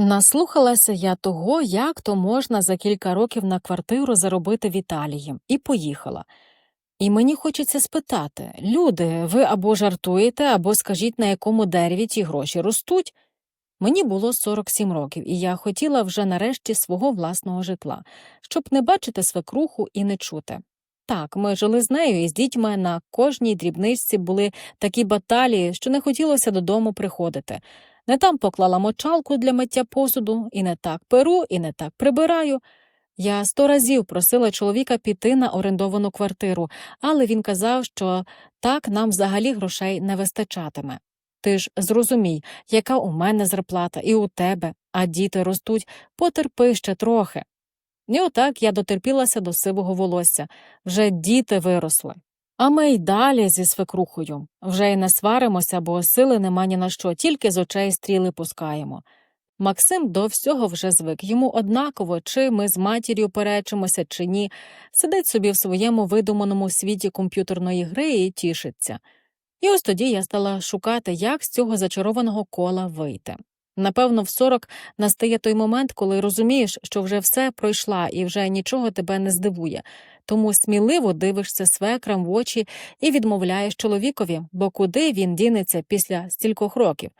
Наслухалася я того, як то можна за кілька років на квартиру заробити в Італії, і поїхала. І мені хочеться спитати люди, ви або жартуєте, або скажіть, на якому дереві ті гроші ростуть. Мені було 47 років, і я хотіла вже нарешті свого власного житла, щоб не бачити свекруху і не чути. Так, ми жили з нею і з дітьми на кожній дрібничці були такі баталії, що не хотілося додому приходити. Не там поклала мочалку для миття посуду, і не так перу, і не так прибираю. Я сто разів просила чоловіка піти на орендовану квартиру, але він казав, що так нам взагалі грошей не вистачатиме. Ти ж зрозумій, яка у мене зарплата і у тебе, а діти ростуть, потерпи ще трохи. І отак я дотерпілася до сивого волосся, вже діти виросли. А ми й далі зі свекрухою. Вже й не сваримося, бо сили нема ні на що, тільки з очей стріли пускаємо. Максим до всього вже звик, йому однаково, чи ми з матір'ю перечимося, чи ні, сидить собі в своєму видуманому світі комп'ютерної гри і тішиться. І ось тоді я стала шукати, як з цього зачарованого кола вийти. Напевно, в 40 настає той момент, коли розумієш, що вже все пройшла і вже нічого тебе не здивує, тому сміливо дивишся свекрам в очі і відмовляєш чоловікові, бо куди він дінеться після стількох років.